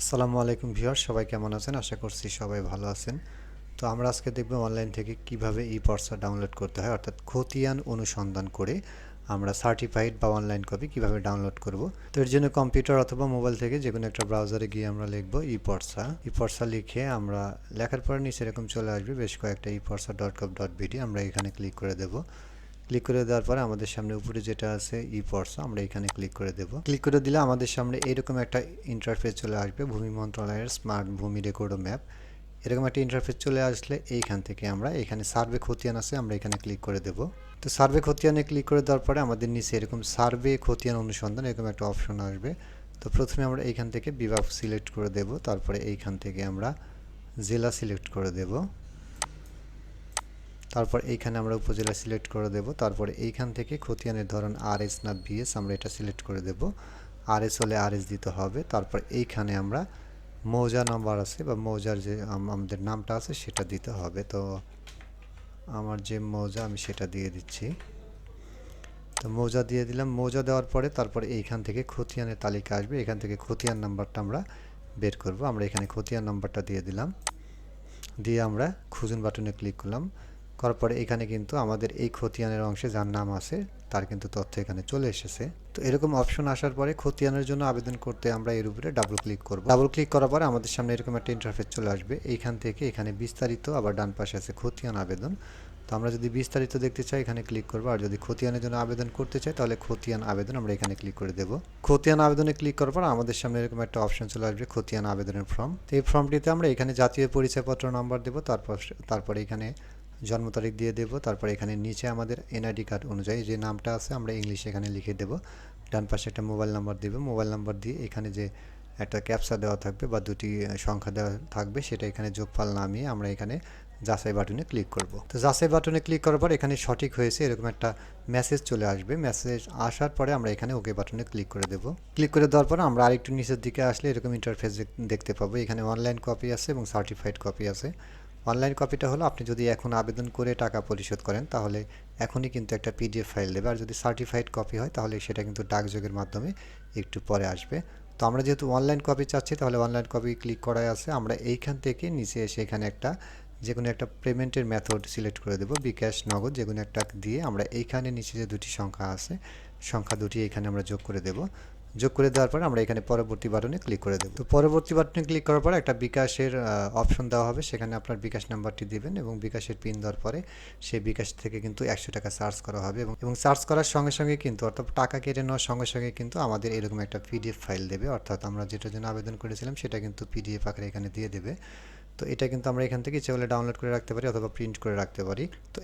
আসসালামু আলাইকুম ভিউয়ার সবাই কেমন আছেন? আশা করছি সবাই ভালো আছেন। তো আমরা আজকে দেখব অনলাইন থেকে কীভাবে ই পর্সা ডাউনলোড করতে হয়, অর্থাৎ খতিয়ান অনুসন্ধান করে আমরা সার্টিফাইড বা অনলাইন কপি কীভাবে ডাউনলোড করব। তো এর জন্য কম্পিউটার অথবা মোবাইল থেকে যে কোনো একটা ব্রাউজারে গিয়ে আমরা লিখব ই পর্সা ই পর্সা লিখে আমরা লেখার পর নিচে এরকম চলে আসবে, বেশ কয়েকটা e Porcha dot com dot BD আমরা এখানে ক্লিক করে দেবো। ক্লিক করে দেওয়ার পরে আমাদের সামনে উপরে যেটা আছে ই পর্সা আমরা এখানে ক্লিক করে দেব। ক্লিক করে দিলে আমাদের সামনে এরকম একটা ইন্টারফেস চলে আসবে, ভূমি মন্ত্রণালয়ের স্মার্ট ভূমি রেকর্ড ম্যাপ এরকম একটা ইন্টারফেস চলে আসলে এইখান থেকে আমরা, এখানে সার্ভে খতিয়ান আছে, আমরা এখানে ক্লিক করে দেব। তো সার্ভে খতিয়ানে ক্লিক করে দেওয়ার পরে আমাদের নিচে এরকম সার্ভে খতিয়ান অনুসন্ধান, এরকম একটা অপশন আসবে। তো প্রথমে আমরা এইখান থেকে বিভাগ সিলেক্ট করে দেব, তারপরে এইখান থেকে আমরা জেলা সিলেক্ট করে দেব। তারপর এইখানে আমরা উপজেলা সিলেক্ট করে দেব। তারপরে এইখান থেকে খতিয়ানের ধরন আর এস না বিএস আমরা এটা সিলেক্ট করে দেব। আর এস হলে আর এস দিতে হবে। তারপর এইখানে আমরা মৌজা নাম্বার আছে বা মৌজার যে আম- আমাদের নামটা আছে সেটা দিতে হবে। তো আমার যে মৌজা আমি সেটা দিয়ে দিচ্ছি। তো মৌজা দিয়ে দিলাম। মৌজা দেওয়ার পরে তারপরে এইখান থেকে খতিয়ানের তালিকা আসবে। এখান থেকে খতিয়ান নাম্বারটা আমরা বের করব। আমরা এখানে খতিয়ান নাম্বারটা দিয়ে দিলাম। দিয়ে আমরা খুঁজুন বাটনে ক্লিক করলাম। করার পরে এখানে কিন্তু আমাদের এই খতিয়ানের অংশে যার নাম আছে, তার কিন্তু তথ্য এখানে চলে এসেছে। তো এরকম অপশন আসার পরে খতিয়ানের জন্য আবেদন করতে আমরা এর উপরে ডাবল ক্লিক করব। ডাবল ক্লিক করার পরে আমাদের সামনে এরকম একটা ইন্টারফেস চলে আসবে। এইখান থেকে এখানে বিস্তারিত আবার ডান পাশে আছে খতিয়ান আবেদন। তো আমরা যদি বিস্তারিত দেখতে চাই, এখানে ক্লিক করব। আর যদি খতিয়ানের জন্য আবেদন করতে চাই, তাহলে খতিয়ান আবেদন আমরা এখানে ক্লিক করে দেব। খতিয়ান আবেদনে ক্লিক করার পর আমাদের সামনে এরকম একটা অপশন চলে আসবে, খতিয়ান আবেদনের ফর্ম তো এই ফর্মটিতে আমরা এখানে জাতীয় পরিচয়পত্র নাম্বার দেব, তারপর, তারপরে এখানে জন্ম তারিখ দিয়ে দেব, তারপর এখানে নিচে আমাদের এনআইডি কার্ড অনুযায়ী যে নামটা আছে আমরা ইংলিশে এখানে লিখে দেব। ডান পাশে একটা মোবাইল নাম্বার দেব মোবাইল নাম্বার দিয়ে এখানে যে একটা ক্যাপসা দেওয়া থাকবে বা দুটি সংখ্যা দেওয়া থাকবে সেটা এখানে যোগফল নামিয়ে আমরা এখানে যাচাই বাটনে ক্লিক করব। তো যাচাই বাটনে ক্লিক করার পর এখানে সঠিক হয়েছে এরকম একটা মেসেজ চলে আসবে। মেসেজ আসার পরে আমরা এখানে ওকে বাটনে ক্লিক করে দেব। ক্লিক করে দেওয়ার পর আমরা আরেকটু নিচের দিকে আসলে এরকম ইন্টারফেস দেখতে পাবো। এখানে অনলাইন কপি আছে এবং সার্টিফাইড কপি আছে। অনলাইন কপিটা হলো, আপনি যদি এখন আবেদন করে টাকা পরিশোধ করেন, তাহলে এখনই কিন্তু একটা পিডিএফ ফাইল দেবে। আর যদি সার্টিফাইড কপি হয়, তাহলে সেটা কিন্তু ডাকযোগের মাধ্যমে একটু পরে আসবে। তো আমরা যেহেতু অনলাইন কপি চাচ্ছি, তাহলে অনলাইন কপি ক্লিক করাই আছে। আমরা এইখান থেকে নিচে এসে এখানে একটা যে কোনো একটা পেমেন্টের মেথড সিলেক্ট করে দেবো। বিকাশ, নগদ যে কোনো একটা দিয়ে আমরা এইখানে নিচে যে দুটি সংখ্যা আছে, সংখ্যা দুটি এখানে আমরা যোগ করে দেব। যোগ করে দেওয়ার পর আমরা এখানে পরবর্তী বাটনে ক্লিক করে দেবো। তো পরবর্তী বাটনে ক্লিক করার পর একটা বিকাশের অপশন দেওয়া হবে। সেখানে আপনার বিকাশ নাম্বারটি দিবেন এবং বিকাশের পিন দেওয়ার পরে সেই বিকাশ থেকে কিন্তু একশো টাকা চার্জ করা হবে এবং চার্জ করার সঙ্গে সঙ্গে কিন্তু, অর্থাৎ টাকা কেটে নেওয়ার সঙ্গে সঙ্গে কিন্তু আমাদের এরকম একটা পিডিএফ ফাইল দেবে। অর্থাৎ আমরা যেটার জন্য আবেদন করেছিলাম সেটা কিন্তু পিডিএফ আকারে এখানে দিয়ে দেবে। তো এটা কিন্তু আমরা এখান থেকে ইচ্ছে হলে ডাউনলোড করে রাখতে পারি অথবা প্রিন্ট করে রাখতে পারি। তো